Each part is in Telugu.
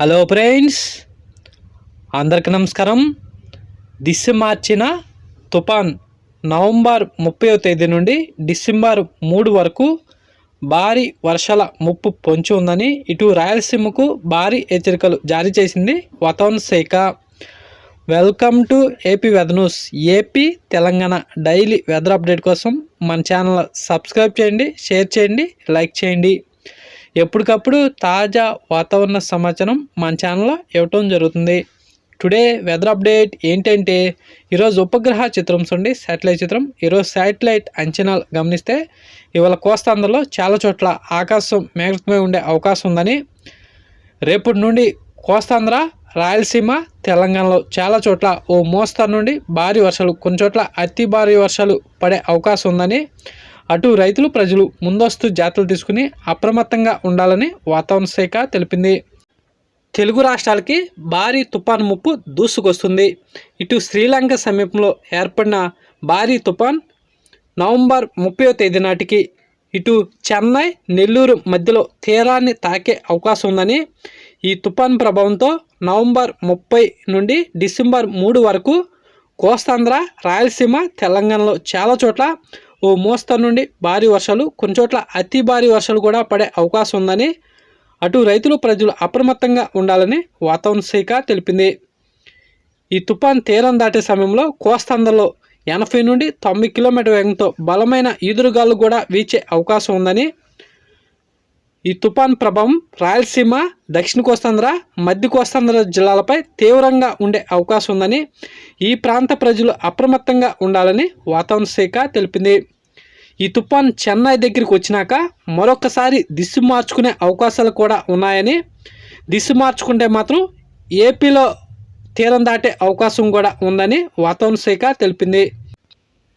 హలో ఫ్రెండ్స్ అందరికి నమస్కారం. దిశ మార్చిన తుఫాన్ నవంబర్ ముప్పై తేదీ నుండి డిసెంబర్ మూడు వరకు భారీ వర్షాల ముప్పు పొంచి ఉందని ఇటు రాయలసీమకు భారీ హెచ్చరికలు జారీ చేసింది వాతావరణ శాఖ. Welcome to AP weather news. AP Telangana daily weather update కోసం మన ఛానల్ సబ్స్క్రైబ్ చేయండి షేర్ చేయండి లైక్ చేయండి. ఎప్పటికప్పుడు తాజా వాతావరణ సమాచారం మన ఛానల్లో ఇవ్వటం జరుగుతుంది. టుడే వెదర్ అప్డేట్ ఏంటంటే ఈరోజు ఉపగ్రహ చిత్రం చూడండి శాటిలైట్ చిత్రం. ఈరోజు శాటిలైట్ అంచనాలు గమనిస్తే ఇవాళ కోస్తాంధ్రలో చాలా చోట్ల ఆకాశం మేఘమై ఉండే అవకాశం ఉందని రేపటి నుండి కోస్తాంధ్ర రాయలసీమ తెలంగాణలో చాలా చోట్ల ఓ మోస్తరు నుండి భారీ వర్షాలు కొన్ని చోట్ల అతి భారీ వర్షాలు పడే అవకాశం ఉందని అటు రైతులు ప్రజలు ముందస్తు జాగ్రత్తలు తీసుకుని అప్రమత్తంగా ఉండాలని వాతావరణ శాఖ తెలిపింది. తెలుగు రాష్ట్రాలకి భారీ తుఫాను ముప్పు దూసుకొస్తుంది. ఇటు శ్రీలంక సమీపంలో ఏర్పడిన భారీ తుఫాన్ నవంబర్ ముప్పై తేదీ నాటికి ఇటు చెన్నై నెల్లూరు మధ్యలో తీరాన్ని తాకే అవకాశం ఉందని ఈ తుఫాన్ ప్రభావంతో నవంబర్ ముప్పై నుండి డిసెంబర్ మూడు వరకు కోస్తాంధ్ర రాయలసీమ తెలంగాణలో చాలా చోట్ల ఓ మోస్తరు నుండి భారీ వర్షాలు కొన్ని చోట్ల అతి భారీ వర్షాలు కూడా పడే అవకాశం ఉందని అటు రైతులు ప్రజలు అప్రమత్తంగా ఉండాలని వాతావరణ శాఖ తెలిపింది. ఈ తుఫాన్ తీరం దాటే సమయంలో కోస్తాంధ్రలో ఎనభై నుండి తొంభై కిలోమీటర్ వేగంతో బలమైన ఈదురుగాలు కూడా వీచే అవకాశం ఉందని ఈ తుఫాన్ ప్రభావం రాయలసీమ దక్షిణ కోస్తాంధ్ర మధ్య కోస్తాంధ్ర జిల్లాలపై తీవ్రంగా ఉండే అవకాశం ఉందని ఈ ప్రాంత ప్రజలు అప్రమత్తంగా ఉండాలని వాతావరణ శాఖ తెలిపింది. ఈ తుఫాన్ చెన్నై దగ్గరికి వచ్చినాక మరొకసారి దిశ మార్చుకునే అవకాశాలు కూడా ఉన్నాయని దిశ మార్చుకుంటే మాత్రం ఏపీలో తీరం దాటే అవకాశం కూడా ఉందని వాతావరణ శాఖ తెలిపింది.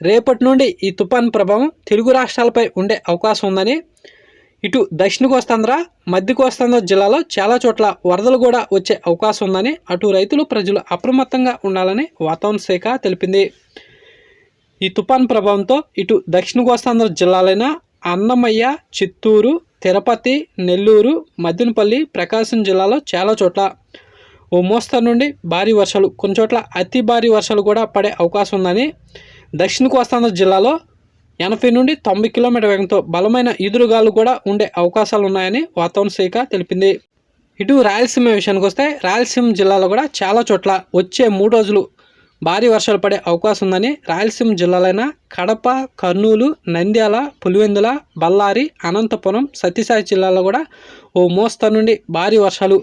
రేపటి నుండి ఈ తుఫాన్ ప్రభావం తెలుగు రాష్ట్రాలపై ఉండే అవకాశం ఉందని ఇటు దక్షిణ కోస్తాంధ్ర మధ్య కోస్తాంధ్ర జిల్లాలో చాలా చోట్ల వరదలు కూడా వచ్చే అవకాశం ఉందని అటు రైతులు ప్రజలు అప్రమత్తంగా ఉండాలని వాతావరణ శాఖ తెలిపింది. ఈ తుఫాన్ ప్రభావంతో ఇటు దక్షిణ కోస్తాంధ్ర జిల్లాలైన అన్నమయ్య చిత్తూరు తిరుపతి నెల్లూరు మద్దినపల్లి ప్రకాశం జిల్లాలో చాలా చోట్ల ఓ మోస్తరు నుండి భారీ వర్షాలు కొన్ని చోట్ల అతి భారీ వర్షాలు కూడా పడే అవకాశం ఉందని దక్షిణ కోస్తాంధ్ర జిల్లాలో ఎనభై నుండి తొంభై కిలోమీటర్ వేగంతో బలమైన ఈదురుగాలు కూడా ఉండే అవకాశాలు ఉన్నాయని వాతావరణ శాఖ తెలిపింది. ఇటు రాయలసీమ విషయానికి వస్తే రాయలసీమ జిల్లాలో కూడా చాలా చోట్ల వచ్చే మూడు రోజులు భారీ వర్షాలు పడే అవకాశం ఉందని రాయలసీమ జిల్లాలైన కడప కర్నూలు నంద్యాల పులివెందుల బళ్ళారి అనంతపురం సత్యసాయి జిల్లాలో కూడా ఓ మోస్తరు నుండి భారీ వర్షాలు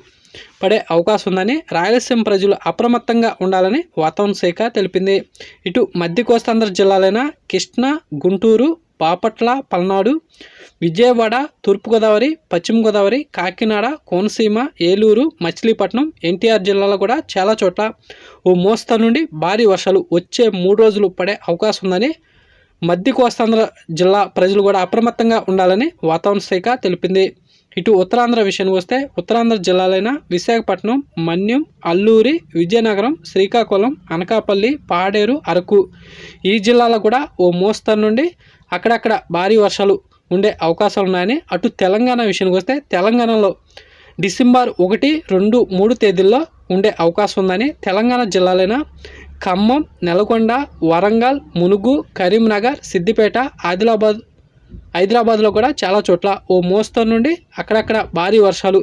పడే అవకాశం ఉందని రాయలసీమ ప్రజలు అప్రమత్తంగా ఉండాలని వాతావరణ శాఖ తెలిపింది. ఇటు మధ్య కోస్తాంధ్ర జిల్లాలైన కృష్ణా గుంటూరు బాపట్ల పల్నాడు విజయవాడ తూర్పుగోదావరి పశ్చిమ గోదావరి కాకినాడ కోనసీమ ఏలూరు మచిలీపట్నం ఎన్టీఆర్ జిల్లాలో కూడా చాలా చోట్ల ఓ మోస్తరు నుండి భారీ వర్షాలు వచ్చే మూడు రోజులు పడే అవకాశం ఉందని మధ్య కోస్తాంధ్ర జిల్లా ప్రజలు కూడా అప్రమత్తంగా ఉండాలని వాతావరణ శాఖ తెలిపింది. ఇటు ఉత్తరాంధ్ర విషయానికి వస్తే ఉత్తరాంధ్ర జిల్లాలైన విశాఖపట్నం మన్యం అల్లూరి విజయనగరం శ్రీకాకుళం అనకాపల్లి పాడేరు అరకు ఈ జిల్లాలో కూడా ఓ మోస్తరు నుండి అక్కడక్కడ భారీ వర్షాలు ఉండే అవకాశాలు ఉన్నాయని అటు తెలంగాణ విషయానికి వస్తే తెలంగాణలో డిసెంబర్ ఒకటి రెండు మూడు తేదీల్లో ఉండే అవకాశం ఉందని తెలంగాణ జిల్లాలైన ఖమ్మం నెలకొండ వరంగల్ మునుగు కరీంనగర్ సిద్దిపేట ఆదిలాబాద్ హైదరాబాద్లో కూడా చాలా చోట్ల ఓ మోస్తరు నుండి అక్కడక్కడ భారీ వర్షాలు.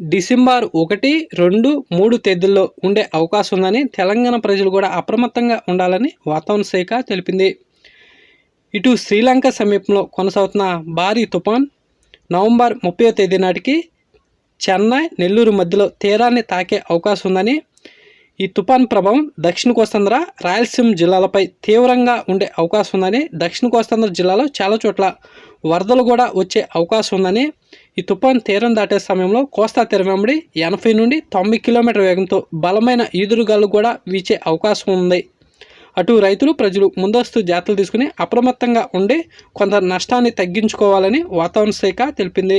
డిసెంబర్ ఒకటి రెండు మూడు తేదీల్లో ఉండే అవకాశం ఉందని తెలంగాణ ప్రజలు కూడా అప్రమత్తంగా ఉండాలని వాతావరణ శాఖ తెలిపింది. ఇటు శ్రీలంక సమీపంలో కొనసాగుతున్న భారీ తుఫాన్ నవంబర్ ముప్పై తేదీ నాటికి చెన్నై నెల్లూరు మధ్యలో తీరాన్ని తాకే అవకాశం ఉందని ఈ తుఫాన్ ప్రభావం దక్షిణ కోస్తాంధ్ర రాయలసీమ జిల్లాలపై తీవ్రంగా ఉండే అవకాశం ఉందని దక్షిణ కోస్తాంధ్ర జిల్లాలో చాలా చోట్ల వరదలు కూడా వచ్చే అవకాశం ఉందని ఈ తుఫాన్ తీరం దాటే సమయంలో కోస్తా తీరం వెంబడి ఎనభై నుండి తొంభై కిలోమీటర్ వేగంతో బలమైన ఈదురుగాలు కూడా వీచే అవకాశం ఉంది. అటు రైతులు ప్రజలు ముందస్తు జాగ్రత్తలు తీసుకుని అప్రమత్తంగా ఉండి కొంత నష్టాన్ని తగ్గించుకోవాలని వాతావరణ శాఖ తెలిపింది.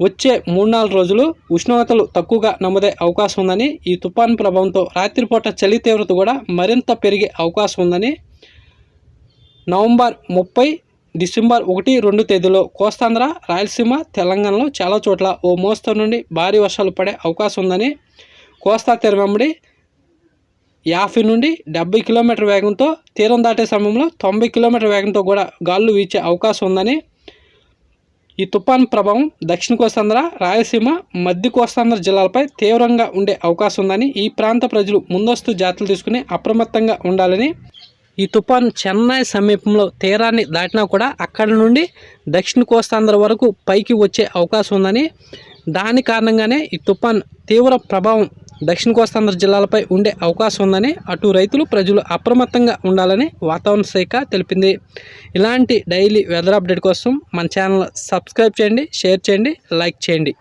వచ్చే మూడు నాలుగు రోజులు ఉష్ణోగ్రతలు తక్కువగా నమోదే అవకాశం ఉందని ఈ తుఫాను ప్రభావంతో రాత్రిపూట చలి తీవ్రత కూడా మరింత పెరిగే అవకాశం ఉందని నవంబర్ ముప్పై డిసెంబర్ ఒకటి రెండు తేదీలో కోస్తాంధ్ర రాయలసీమ తెలంగాణలో చాలా చోట్ల ఓ మోస్తరు నుండి భారీ వర్షాలు పడే అవకాశం ఉందని కోస్తా తీర వెంబడి యాభై నుండి డెబ్బై కిలోమీటర్ వేగంతో తీరం దాటే సమయంలో తొంభై కిలోమీటర్ వేగంతో కూడా గాలులు వీచే అవకాశం ఉందని ఈ తుఫాన్ ప్రభావం దక్షిణ కోస్తాంధ్ర రాయలసీమ మధ్య కోస్తాంధ్ర జిల్లాలపై తీవ్రంగా ఉండే అవకాశం ఉందని ఈ ప్రాంత ప్రజలు ముందస్తు జాగ్రత్తలు తీసుకుని అప్రమత్తంగా ఉండాలని ఈ తుఫాన్ చెన్నై సమీపంలో తీరాన్ని దాటినా కూడా అక్కడి నుండి దక్షిణ కోస్తాంధ్ర వరకు పైకి వచ్చే అవకాశం ఉందని దాని కారణంగానే ఈ తుఫాన్ తీవ్ర ప్రభావం దక్షిణ కోస్తాంధ్ర జిల్లాలపై ఉండే అవకాశం ఉందని అటు రైతులు ప్రజలు అప్రమత్తంగా ఉండాలని వాతావరణ శాఖ తెలిపింది. ఇలాంటి డైలీ వెదర్ అప్డేట్ కోసం మన ఛానల్ సబ్స్క్రైబ్ చేయండి షేర్ చేయండి లైక్ చేయండి.